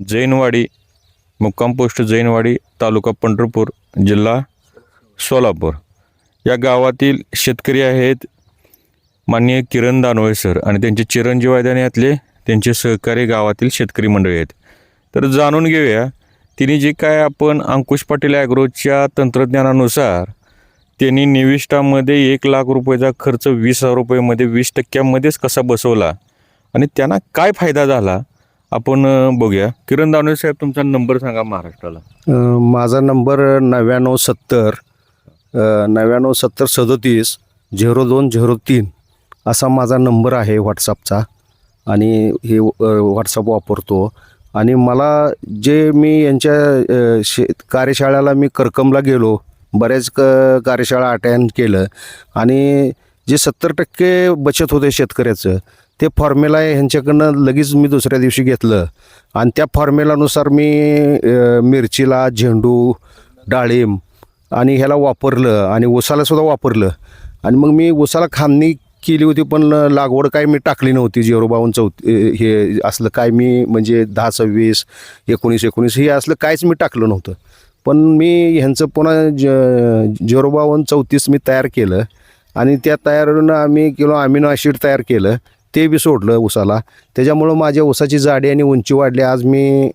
जैनवाडी मुक्काम पोस्ट जैनवाडी तालुका पंढरपूर जिल्हा सोलापूर. या गावातील शेतकरी आहेत माननीय किरण दानवे सर आणि त्यांचे चिरंजीव आहेत आणि यातले त्यांचे सहकारी गावातील शेतकरी मंडळी आहेत. तर जाणून घेऊया तिने जे काय आपण अंकुश पाटील ॲग्रोच्या तंत्रज्ञानानुसार त्यांनी निविष्टामध्ये एक लाख रुपयाचा खर्च वीस हजार रुपयेमध्ये वीस टक्क्यामध्येच कसा बसवला आणि त्यांना काय फायदा झाला? आपण बघूया. किरण दानवे साहेब तुमचा नंबर सांगा महाराष्ट्राला. माझा नंबर नव्याण्णव सत्तर नव्याण्णव सत्तर सदोतीस झिरो दोन झिरो तीन असा माझा नंबर आहे व्हॉट्सअपचा आणि हे व्हॉट्सअप वापरतो. आणि मला जे मी यांच्या अ, शे कार्यशाळेला मी करकमला गेलो बऱ्याच क कार्यशाळा अटेंड केलं. आणि जे सत्तर टक्के बचत होते शेतकऱ्याचं ते फॉर्म्युला ह्यांच्याकडनं लगेच मी दुसऱ्या दिवशी घेतलं. आणि त्या फॉर्म्युलानुसार मी मिरचीला झेंडू डाळिंब आणि ह्याला वापरलं आणि उसालासुद्धा वापरलं. आणि मग मी ऊसाला खांदणी केली होती पण लागवड काय मी टाकली नव्हती जेरोबावन बावन्न चौथ हे असलं काय मी म्हणजे दहा सव्वीस एकोणीस एकोणीस हे असलं काहीच मी टाकलं नव्हतं. पण मी ह्यांचं पुन्हा ज जेरोबावन चौतीस मी तयार केलं आणि त्या तयारीनं आम्ही किलो अमिनो ॲसिड तयार केलं. ते बी सोडलं ऊसाला. त्याच्यामुळं माझ्या ऊसाची जाडी आणि उंची वाढली. आज मी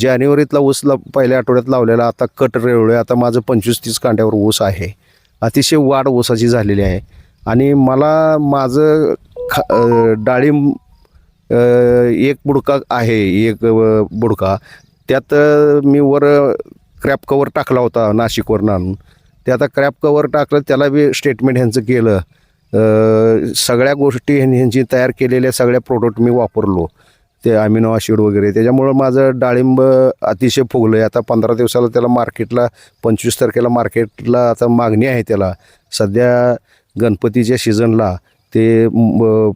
जानेवारीतला ऊस ला पहिल्या आठवड्यात लावलेला. आता कट रेवळे आता माझं पंचवीस तीस कांड्यावर ऊस आहे. अतिशय वाढ ऊसाची झालेली आहे. आणि मला माझं खा डाळिंब एक बुडका आहे. एक बुडका. त्यात मी वर क्रॅप कवर टाकला होता नाशिकवरून आणून. ते आता क्रॅप कवर टाकलं त्याला बी स्टेटमेंट ह्यांचं केलं. सगळ्या गोष्टी ह्यां- ह्यांची तयार केलेल्या सगळ्या प्रोडक्ट मी वापरलो. ते अमिनो ॲसिड वगैरे. त्याच्यामुळं माझं डाळिंब अतिशय फुगलं आहे आता पंधरा दिवसाला त्याला मार्केटला पंचवीस तारखेला मार्केटला आता मागणी आहे त्याला. सध्या गणपतीच्या सीझनला ते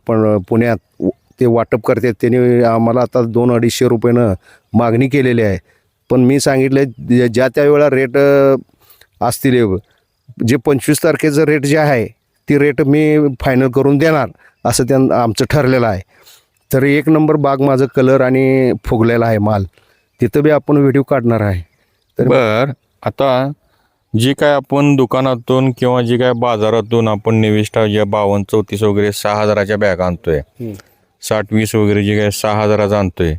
पण पुण्यात ते वाटप करतात. त्यांनी आम्हाला आता दोन अडीचशे रुपयानं मागणी केलेली आहे. पण मी सांगितलं ज्या त्या वेळा रेट असतील जे पंचवीस तारखेचं रेट जे आहे ती रेट मी फायनल करून देणार असं त्यां आमचं ठरलेलं आहे. तर एक नंबर बाग माझं कलर आणि फुगलेला आहे माल. तिथं बी आपण व्हिडिओ काढणार आहे. तर बर आता जे काय आपण दुकानातून किंवा जे काय बाजारातून आपण निविष्ठा या बावन्न चौतीस वगैरे सहा हजाराच्या बॅग आणतोय. साठ वीस वगैरे जे काय सहा हजाराचं आणतोय.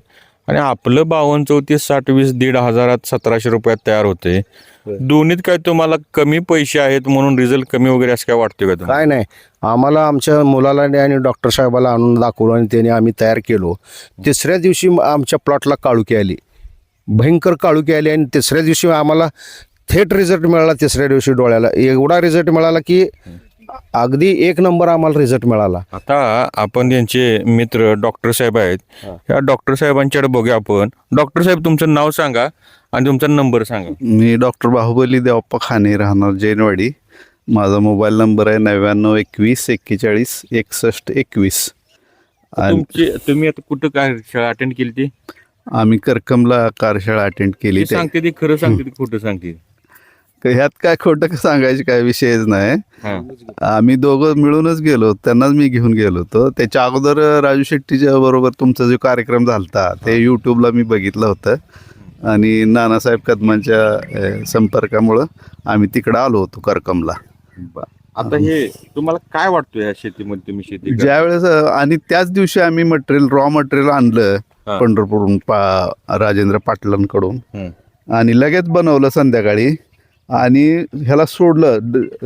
आणि आपलं बावन्न चौतीस साठ वीस दीड हजारात सतराशे रुपयात तयार होते. दोन्हीत काय तुम्हाला कमी पैसे आहेत म्हणून रिझल्ट कमी वगैरे असं काय वाटतं का काय नाही. आम्हाला आमच्या मुलाला आणि डॉक्टर साहेबाला आणून दाखवलं आणि त्याने आम्ही तयार केलो. तिसऱ्या दिवशी आमच्या प्लॉटला काळुकी आली. भयंकर काळुकी आली आणि तिसऱ्या दिवशी आम्हाला थेट रिझल्ट मिळाला तिसऱ्या दिवशी डोळ्याला. एवढा रिझल्ट मिळाला की अगदी एक नंबर आम्हाला रिझल्ट मिळाला. आता आपण त्यांचे मित्र डॉक्टर साहेब आहेत या डॉक्टर साहेबांच्याकडे बघूया आपण. डॉक्टर साहेब तुमचं नाव सांगा आणि तुमचा नंबर सांगा. मी डॉक्टर बाहुबली देवप्पा खाने राहणार जैनवाडी. माझा मोबाईल नंबर आहे नव्याण्णव एकवीस एक्केचाळीस एकसष्ट एकवीस. आणि तुमची तुम्ही आता कुठं काय शाळा अटेंड केली ती? आम्ही करकमला कार्यशाळा अटेंड केली सांगते ती खरं सांगते ती खोटं सांगते ह्यात काय खोटं सांगायची काय विषयच नाही. आम्ही दोघं मिळूनच गेलो त्यांनाच मी घेऊन गेलो होतो. त्याच्या अगोदर राजू शेट्टीच्या बरोबर तुमचा जो कार्यक्रम झालता ते यूट्यूबला मी बघितलं होतं. आणि नानासाहेब कदमांच्या संपर्कामुळं आम्ही तिकडं आलो होतो करकमला. आता हे तुम्हाला काय वाटतं या शेतीमध्ये तुम्ही शेती? ज्यावेळेस आणि त्याच दिवशी आम्ही मटेरियल रॉ मटेरियल आणलं. पंढरपूरहून पा राजेंद्र पाटलांकडून. आणि लगेच बनवलं संध्याकाळी. आणि ह्याला सोडलं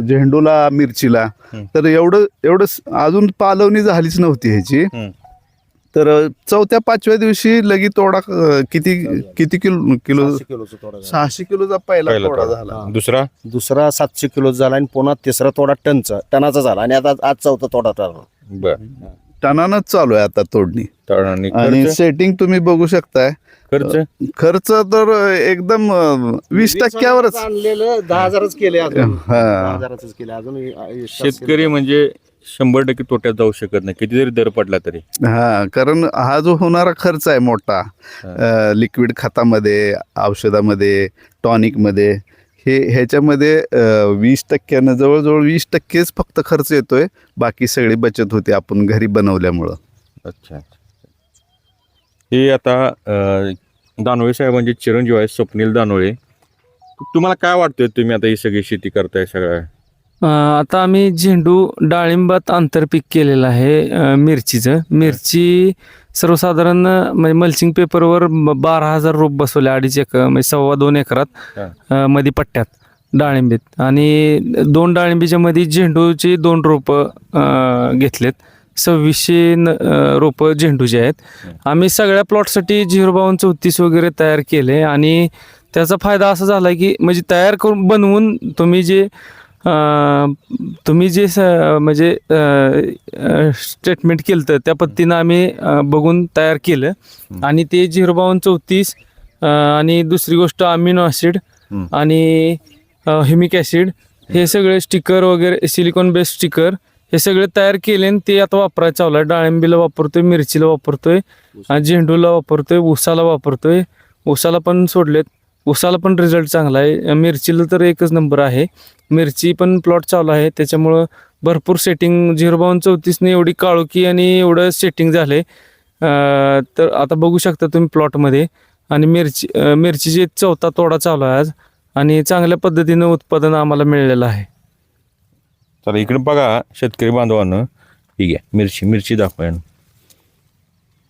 झेंडूला मिरचीला. तर एवढं एवढं अजून पालवणी झालीच नव्हती ह्याची. हं. तर चौथ्या पाचव्या दिवशी लगी तोडा किती किती किलो किलो. सहाशे किलोचा पहिला तोडा. झाला. दुसरा? दुसरा सातशे किलो झाला आणि पुन्हा तिसरा तोडा टनचा टनाचा झाला आणि आता आज चौथा तोडा ठरला बर. टनानच चालू आहे आता तोडणी. आणि सेटिंग तुम्ही बघू शकताय. खर्च? खर्च तर एकदम वीस टक्क्यावरच. आणलेलं दहा हजारच केले अजून. हा. दहा हजाराच केले अजून शेतकरी म्हणजे शंभर टक्के तोट्यात जाऊ शकत नाही किती जरी दर पडला तरी. हा कारण हा जो होणारा खर्च आहे मोठा लिक्विड खतामध्ये औषधामध्ये टॉनिकमध्ये हे ह्याच्यामध्ये वीस टक्क्यानं जवळजवळ वीस टक्केच फक्त खर्च येतोय बाकी सगळी बचत होते आपण घरी बनवल्यामुळं. अच्छा. हे आता दानोळे साहेबांचे चिरंजीव आहेत स्वप्नील दानोळे तुम्हाला काय वाटतंय तुम्ही आता ही सगळी शेती करताय सगळ्या आता आम्ही झेंडू डाळिंबात आंतरपीक केलेलं आहे मिरचीचं. मिरची सर्वसाधारण म्हणजे मल्चिंग पेपरवर बारा हजार रोप बसवले अडीच एकर म्हणजे सव्वा दोन एकरात मध्ये पट्ट्यात डाळिंबीत. आणि दोन डाळिंबीच्या मध्ये झेंडूची दोन रोपं घेतलेत. सव्वीसशे न- रोपं झेंडूचे आहेत. आम्ही सगळ्या प्लॉटसाठी झिरो बावन्न चौतीस वगैरे तयार केले आणि त्याचा फायदा असा झाला की म्हणजे तयार करून बनवून तुम्ही जे तुम्ही जे स म्हणजे स्टेटमेंट केलं त्या पद्धतीनं आम्ही बघून तयार केलं. आणि ते झिरो बावन्न चौतीस आणि दुसरी गोष्ट अमिनो ॲसिड. आणि ह्युमिक ॲसिड हे. सगळे स्टिकर वगैरे सिलिकॉन बेस्ड स्टिकर हे सगळे तयार केले आणि ते आता वापरायचं चालू आहे डाळिंबीला वापरतोय मिरचीला वापरतोय आणि झेंडूला वापरतोय ऊसाला वापरतोय. ऊसाला पण सोडलेत. ऊसाला पण रिझल्ट चांगला आहे. मिरचीला तर एकच नंबर आहे. मिरची पण प्लॉट चालू आहे. त्याच्यामुळं भरपूर सेटिंग झिरो बावन्न चौतीसने एवढी काळोखी आणि एवढं सेटिंग झाले तर आता बघू शकता तुम्ही प्लॉटमध्ये आणि मिरची मिरचीची चौथा तोडा चालू आहे आज. आणि चांगल्या पद्धतीनं उत्पादन आम्हाला मिळलेलं आहे. चला इकडे बघा शेतकरी बांधवांनो. ठीक आहे मिरची मिरची दाखवा.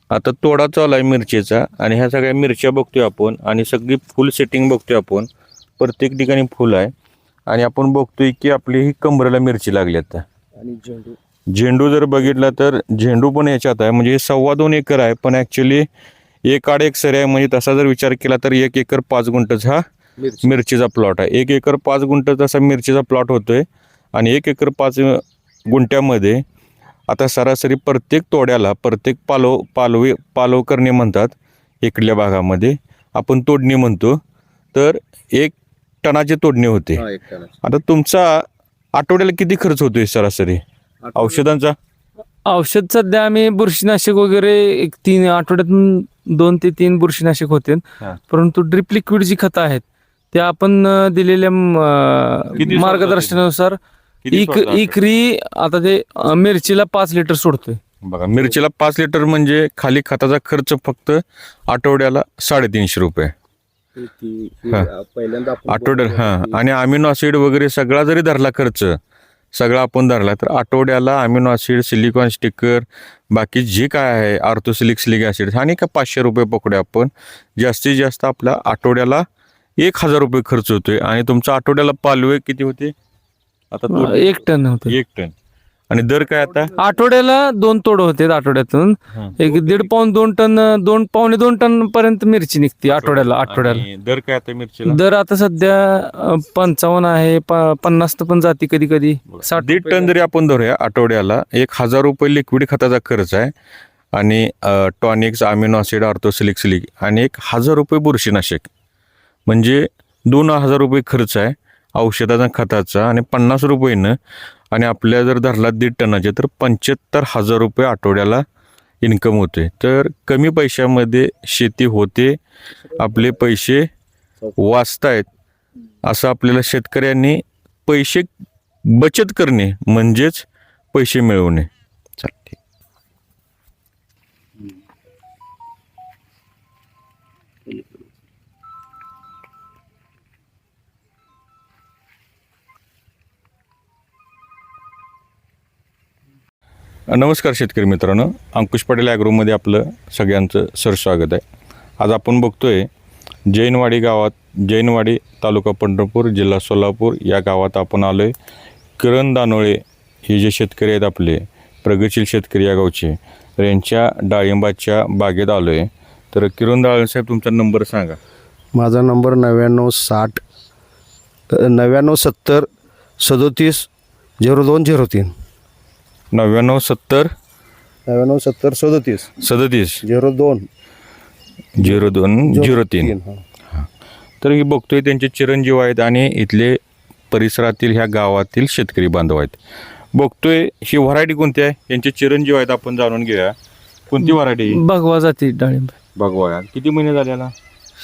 आता तोडा चालू आहे मिरचीचा आणि ह्या सगळ्या मिरच्या बघतोय आपण आणि सगळी फुल सेटिंग बघतोय आपण. प्रत्येक ठिकाणी फुल आहे. आणि आपण बघतोय की आपली ही कमरेला मिरची लागली आता. आणि झेंडू. झेंडू जर बघितला तर झेंडू पण याच्यात आहे. म्हणजे सव्वा दोन एकर आहे पण ॲक्च्युली एक आड एक सरी आहे. म्हणजे तसा जर विचार केला तर एक एकर पाच गुंठच हा मिरची. मिरचीचा प्लॉट आहे. एक एकर पाच गुंठ तसा मिरचीचा प्लॉट होतोय. आणि एक एकर पाच गुंठ्यामध्ये आता सरासरी प्रत्येक तोड्याला प्रत्येक पालव पालवी पालव करणे म्हणतात इकडल्या भागामध्ये आपण तोडणी म्हणतो. तर एक टनाची तोडणी होते. आता तुमचा आठवड्याला किती खर्च होतोय सरासरी? औषधांचा? औषध सध्या आम्ही बुरशीनाशक वगैरे एक तीन आठवड्यातून दोन ते तीन बुरशीनाशक होते. हा. परंतु ड्रिप लिक्विड जी खतं आहेत ते आपण दिलेल्या मार्गदर्शनानुसार इक? इकरी आता ते अं, मिरचीला पाच लिटर सोडतोय. बघा मिरचीला पाच लिटर म्हणजे खाली खताचा खर्च फक्त आठवड्याला साडेतीनशे रुपये. हा. पहिल्यांदा आपण आठवड्याला हां. आणि अमिनो ॲसिड वगैरे सगळा जरी धरला खर्च सगळा आपण धरला तर आठवड्याला अमिनो ॲसिड सिलिकॉन स्टिकर बाकी जे काय आहे आर्थोसिलिक सिलिक ॲसिड आणि का पाचशे रुपये पकडे आपण जास्तीत जास्त आपला आठवड्याला एक हजार रुपये खर्च होतोय. आणि तुमचा आठवड्याला पालवे किती होते? आता तो एक टन होते. एक टन. आणि दर काय आता? आठवड्याला दोन तोड होते आठवड्यातून. हं. एक दीड पाऊन दोन टन दोन पावणे दोन टन पर्यंत मिरची निघते आठवड्याला आठवड्याला. आणि दर काय आता मिरचीला? दर आता सध्या पंचावन्न आहे प- पन्नास तर पण जाती कधी कधी. साठ दीड टन जरी आपण धरूया आठवड्याला एक हजार रुपये लिक्विड खताचा खर्च आहे. आणि टॉनिक्स अमिनो ॲसिड आर्थोसिलिक सिलिक आणि एक हजार रुपये बुरशीनाशक. म्हणजे दोन हजार रुपये खर्च आहे. औषधाचा खताचा आणि पन्नास रुपयेनं आणि आपल्या जर धरला दीड टनाचे तर पंच्याहत्तर हजार रुपये आठवड्याला इन्कम होते. तर कमी पैशामध्ये शेती होते आपले पैसे वाचतायत असं आपल्याला शेतकऱ्यांनी पैसे बचत करणे म्हणजेच पैसे मिळवणे. नमस्कार शेतकरी मित्रांनो. अंकुश पटेल ॲग्रोमध्ये आपलं सगळ्यांचं सरस्वागत आहे. आज आपण बघतोय जैनवाडी गावात जैनवाडी तालुका पंढरपूर जिल्हा सोलापूर या गावात आपण आलो आहे किरण दानोळे हे जे शेतकरी आहेत आपले प्रगतशील शेतकरी या गावचे तर यांच्या डाळिंबाच्या बागेत आलो आहे तर किरण दाळे साहेब तुमचा नंबर सांगा. माझा नंबर नव्याण्णव साठ नव्याण्णव सत्तर सदोतीस झिरो दोन झिरो तीन. नव्याण्णव सत्तर नव्याण्णव सत्तर सदोतीस. सदतीस. झिरो दोन. झिरो दोन झिरो तीन. हा. तर ही बघतोय त्यांचे चिरंजीव आहेत आणि इथले परिसरातील ह्या गावातील शेतकरी बांधव आहेत. बघतोय ही व्हरायटी कोणती आहे? यांचे चिरंजीव आहेत आपण जाणून घेऊया. कोणती व्हरायटी भगवा जाती डाळिंब. बघवा किती महिने झाले याला?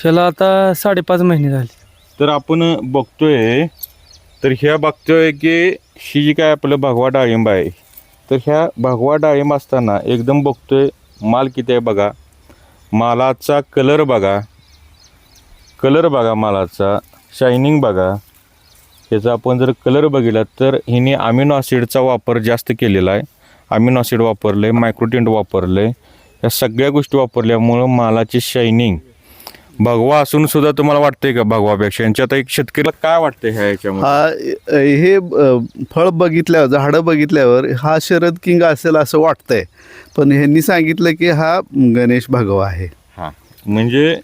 ह्याला आता साडेपाच महिने झाले. तर आपण बघतोय तर ह्या बघतोय की ही जी काय आपलं भगवा डाळिंब आहे तर ह्या भगवा डाळिंब असताना एकदम बघतोय माल किती आहे बघा. मालाचा कलर बघा. कलर बघा मालाचा. शायनिंग बघा. याचा आपण जर कलर बघितला तर हिने अमिनो ॲसिडचा वापर जास्त केलेला आहे. अमिनो ॲसिड वापरलं आहे मायक्रोटेंट वापरलं आहे या सगळ्या गोष्टी वापरल्यामुळं मालाची शायनिंग भगवा असून सुद्धा तुम्हाला वाटतंय का भगवापेक्षा? यांच्यात एक शेतकऱ्याला काय वाटतंय ह्या याच्यामध्ये? हा अ, हे अ, फळ बघितल्यावर झाडं बघितल्यावर हा शरद किंग असेल असं वाटतंय. पण ह्यांनी सांगितलं की हा गणेश भगवा आहे. हा म्हणजे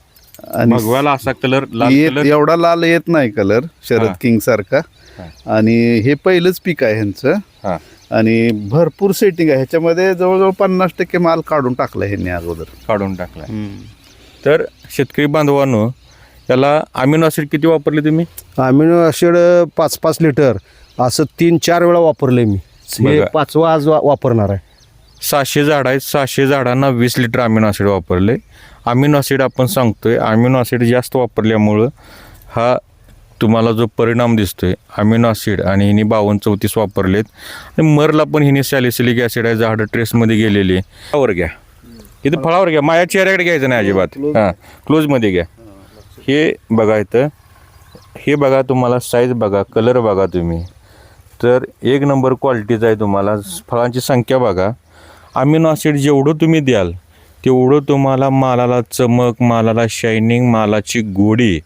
आणि भगव्याला असा कलर लाल येत कलर? एवढा लाल येत नाही कलर शरद हा. किंग सारखा. हा. आणि हे पहिलंच पीक आहे ह्यांचं. हा. आणि भरपूर सेटिंग आहे. ह्याच्यामध्ये जवळजवळ पन्नास टक्के माल काढून टाकला ह्यांनी अगोदर. काढून टाकलाय. तर शेतकरी बांधवांनो याला अमिनो ॲसिड किती वापरले तुम्ही? अमिनो ॲसिड पाच पाच लिटर असं तीन चार वेळा वापरले मी. हे बघा. पाचवं आज वा- वापरणार आहे. सहाशे झाड आहेत सहाशे झाडांना वीस लिटर अमिनो ॲसिड वापरले अमिनो ॲसिड आपण सांगतोय अमिनो ॲसिड जास्त वापरल्यामुळं हा तुम्हाला जो परिणाम दिसतोय अमिनो ॲसिड आणि हिने बावन्न चौतीस वापरलेत. आणि मरला पण हिने सॅलिसिलिक ॲसिड आहे झाडं ट्रेसमध्ये गेलेली आहे. फळावर घ्या. इथं फळावर घ्या. माझ्या चेहऱ्याकडे घ्यायचं नाही अजिबात. हां. क्लोजमध्ये घ्या. हे बघा इथं. हे बघा तुम्हाला साईज बघा. कलर बघा तुम्ही. तर एक नंबर क्वालिटीचा आहे तुम्हाला. फळांची संख्या बघा. अमिनो ॲसिड जेवढं तुम्ही द्याल तेवढं तुम्हाला मालाला चमक मालाला शायनिंग मालाची गोडी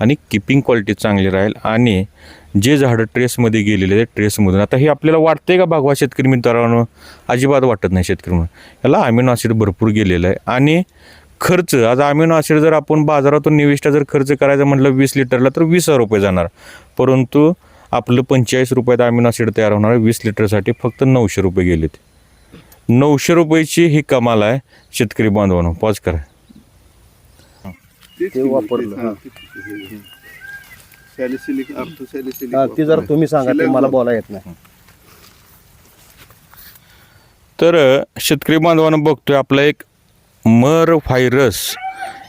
आणि किपिंग क्वालिटी चांगली राहील. आणि जे झाडं ट्रेसमध्ये गेलेले आहेत ट्रेसमधून. आता हे आपल्याला वाटतंय का भागवा शेतकरी मित्रांनो? अजिबात वाटत नाही शेतकरी म्हणून. याला अमिनो ॲसिड भरपूर गेलेलं आहे. आणि खर्च आज अमिनो ॲसिड जर आपण बाजारातून निविष्ठा जर खर्च करायचा म्हटलं वीस लिटरला तर वीस हजार रुपये जाणार. परंतु आपलं पंचेचाळीस रुपयात अमिनो ॲसिड तयार होणार आहे. वीस लिटरसाठी फक्त नऊशे रुपये गेलेत. नऊशे रुपयाची ही कमाल आहे शेतकरी बांधवांनो. पॉज करा. ते वापरलं, सॅलिसिलिक अर्थोसॅलिसिलिक हा, ते जर तुम्ही सांगा ते मला बोला येत नाही. तर शेतकरी बांधवांना बघतोय आपला एक मर व्हायरस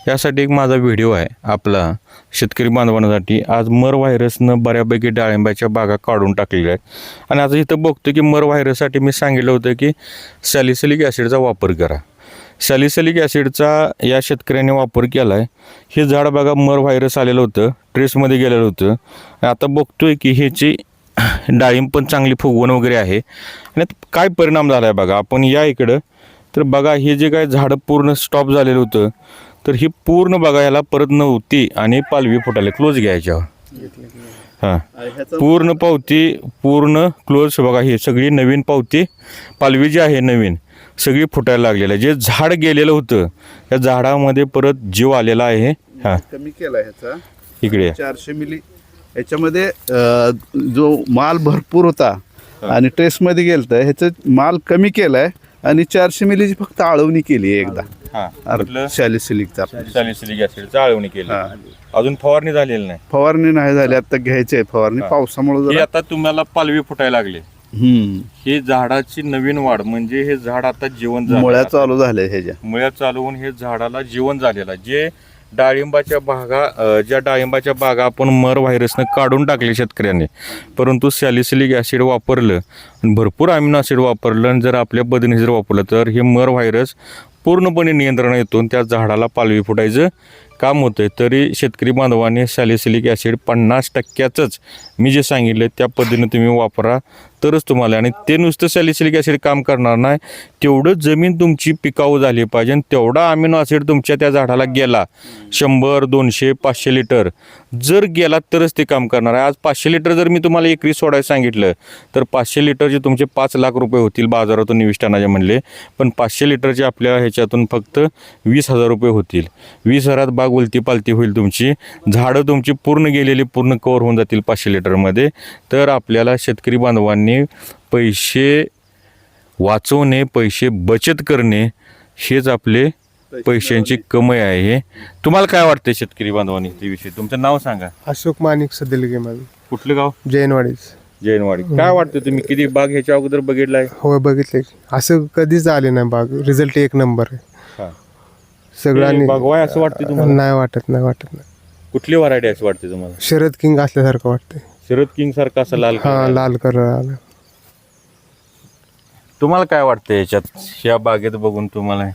यासाठी एक माझा व्हिडिओ आहे आपला. शेतकरी बांधवांसाठी आज मर व्हायरसनं बऱ्यापैकी डाळिंबाच्या बागा काढून टाकलेल्या आहेत. आणि आज इथं बघतो की मर व्हायरससाठी मी सांगितलं होतं की सॅलिसिलिक ॲसिडचा वापर करा. सॅलिसॅलिक ॲसिडचा या शेतकऱ्याने वापर केला आहे हे झाड बघा मर व्हायरस आलेलं होतं ट्रेसमध्ये गेलेलं होतं. आता बघतोय की ह्याची डाळिंब पण चांगली फुगवण वगैरे आहे. आणि काय परिणाम झाला आहे बघा आपण या इकडं. तर बघा हे जे काय झाडं पूर्ण स्टॉप झालेलं होतं तर ही पूर्ण बघा याला परत नव्हती आणि पालवी फुटायला क्लोज घ्यायच्या. हां. पूर्ण पावती पूर्ण क्लोज बघा ही सगळी नवीन पावती पालवी जी आहे नवीन सगळी फुटायला लागलेलं आहे. जे झाड गेलेलं होतं त्या झाडामध्ये परत जीव आलेला आहे. हां. कमी केला ह्याचा. इकडे. चारशे मिली. याच्यामध्ये अ, जो माल भरपूर होता आणि ट्रेसमध्ये गेलतं ह्याचं माल कमी केलाय आणि चारशे मिलीची फक्त आळवणी केली एकदा. हां. सॅलिसिलिकचा सॅलिसिलिक चाळवणी केली. हा. अजून फवारणी झालेली नाही. फवारणी नाही झाली आता घ्यायची आहे फवारणी. पावसामुळे ही जरा आता तुम्हाला पालवी फुटायला लागली. हे झाडाची नवीन वाढ म्हणजे हे झाड आता झालं मुळ्या चालू झाल्या ह्याच्या. मुळ्या चालवून हे झाडाला जीवन झालेलं. जे डाळिंबाच्या बागा ज्या डाळिंबाच्या बागा आपण मर व्हायरसनं काढून टाकले शेतकऱ्यांनी परंतु सॅलिसिलिक ॲसिड वापरलं भरपूर अमिनो ॲसिड वापरलं आणि जर आपल्या पद्धतीने जर वापरलं तर हे मर व्हायरस पूर्णपणे नियंत्रण येतो त्या झाडाला पालवी फुटायचं काम होतं आहे तरी शेतकरी बांधवाने सॅलिसिलिक ॲसिड पन्नास टक्क्याचंच. मी जे सांगितलं त्या पद्धतीने तुम्ही वापरा. तरच तुम्हाला आणि ते नुसतं सॅलिसिलिक ॲसिड काम करणार नाही. तेवढं जमीन तुमची पिकाऊ झाली पाहिजे आणि तेवढा अमिनो ॲसिड तुमच्या त्या झाडाला गेला. शंभर दोनशे पाचशे लिटर. जर गेला तरच ते काम करणार आहे. आज पाचशे लिटर जर मी तुम्हाला एकरी सोडायला सांगितलं तर पाचशे लिटरचे तुमचे पाच लाख रुपये होतील बाजारातून निविष्ठानाचे म्हणले. पण पाचशे लिटरचे आपल्या ह्याच्यातून फक्त वीस हजार रुपये होतील. वीस हजारात बाग उलती पालती होईल तुमची. झाडं तुमची पूर्ण गेलेली पूर्ण कवर होऊन जातील पाचशे लिटरमध्ये तर आपल्याला शेतकरी बांधवांनी पैसे वाचवणे पैसे बचत करणे हेच आपले पैशांची कमाई आहे. तुम्हाला काय वाटतं शेतकरी बांधवांनी ते विषयी? तुमचं नाव सांगा. अशोक माणिक सदिलगे माझं. कुठलं गाव? जैनवाडीच. जैनवाडी. काय वाटतं तुम्ही? किती बाग ह्याच्या अगोदर बघितलाय? होय बघितले असं कधीच आले नाही बाग. रिझल्ट एक नंबर आहे. सगळ्यांनी बागवाय असं वाटतं तुम्हाला? नाही वाटत नाही वाटत नाही. कुठली व्हरायटी असं वाटते तुम्हाला? शरद किंग असल्यासारखं वाटतंय. शरद किंग सारखा असं लाल हा color. लाल कलर आला तुम्हाला काय वाटतं याच्यात? ह्या बागेत बघून तुम्हाला?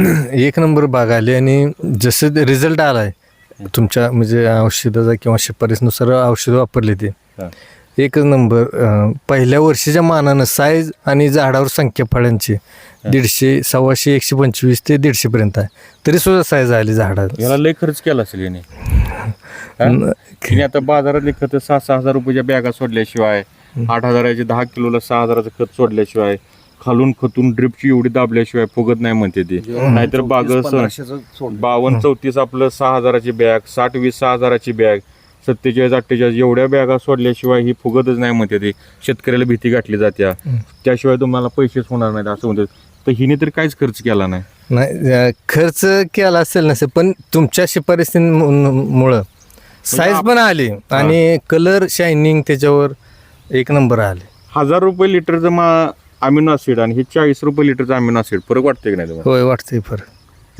एक नंबर बाग आली आणि जसं रिझल्ट आलाय तुमच्या म्हणजे औषधाचा किंवा शिफारसीनुसार औषधं वापरली ते. हा. एकच नंबर अं, पहिल्या वर्षीच्या मानानं साईज आणि झाडावर संख्या फळांची दीडशे सव्वाशे एकशे पंचवीस ते दीडशेपर्यंत आहे. तरी सुद्धा साईज आली झाडात याला लय खर्च केला असेल याने. हा? तिने आता बाजारातले खत सहा सहा हजार रुपयाच्या बॅगा सोडल्याशिवाय आठ हजाराचे दहा किलोला सहा हजाराचं खत सोडल्याशिवाय खालून खतून ड्रिपची एवढी दाबल्याशिवाय फुगत नाही म्हणते ती. नाहीतर बाग बावन्न चौतीस आपलं सहा हजाराची बॅग साठ वीस सहा हजाराची बॅग सत्तेचाळीस अठ्ठेचाळीस एवढ्या बॅगा सोडल्याशिवाय ही फुगतच नाही म्हणते ती. शेतकऱ्याला भीती गाठली जात्या त्याशिवाय तुम्हाला पैसेच होणार नाहीत असं म्हणतात. तर हिने तर काहीच खर्च केला नाही. नाही खर्च केला असेल नसेल पण तुमच्या शिफारसीमुळं साईज पण आली आणि कलर शायनिंग त्याच्यावर एक नंबर आले. हजार रुपये लिटरचं मा अमिनो ऍसिड आणि हे चाळीस रुपये लिटरचं अमिनो ऍसिड फरक वाटतंय की नाही होय वाटतंय फरक.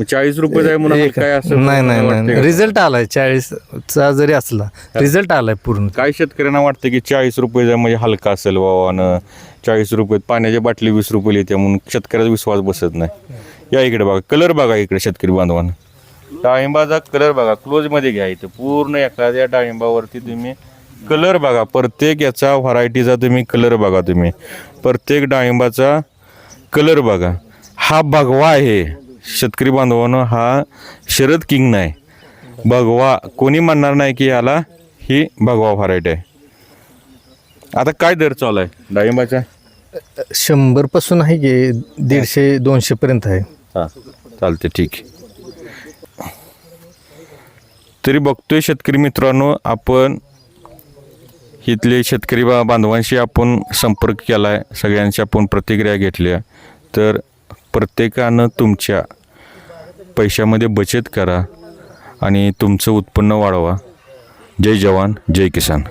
मग चाळीस रुपये आहे म्हणून एक- काय असं नाही नाही वाटतंय नाही. का? रिझल्ट आलाय चाळीसचा जरी असला रिझल्ट आलाय पूर्ण. काही शेतकऱ्यांना वाटतं की चाळीस रुपये म्हणजे हलका असेल बाबानं चाळीस रुपये पाण्याची बाटली वीस रुपये येते म्हणून शेतकऱ्याचा विश्वास बसत नाही. या इकडे बघा कलर बघा इकडे शेतकरी बांधवांना. डाळिंबाचा कलर बघा क्लोजमध्ये घ्या इथं. पूर्ण एखाद्या डाळिंबावरती तुम्ही कलर बघा. प्रत्येक याचा व्हरायटीचा तुम्ही कलर बघा तुम्ही. प्रत्येक डाळिंबाचा कलर बघा. हा भगवा आहे. शेतकरी बांधवानं हा शरद किंग नाही. भगवा कोणी म्हणणार नाही की याला ही भगवा व्हरायटी आहे. आता काय दर चालू आहे डाळिंबाचा शंभरपासून आहे की दीडशे दोनशे पर्यंत आहे. हां चालते ठीक. आहे तरी बघतोय शेतकरी मित्रांनो आपण इथले शेतकरी बा बांधवांशी आपण संपर्क केला आहे सगळ्यांची आपण प्रतिक्रिया घेतल्या तर प्रत्येकानं तुमच्या पैशामध्ये बचत करा आणि तुमचं उत्पन्न वाढवा. जय जवान जय किसान.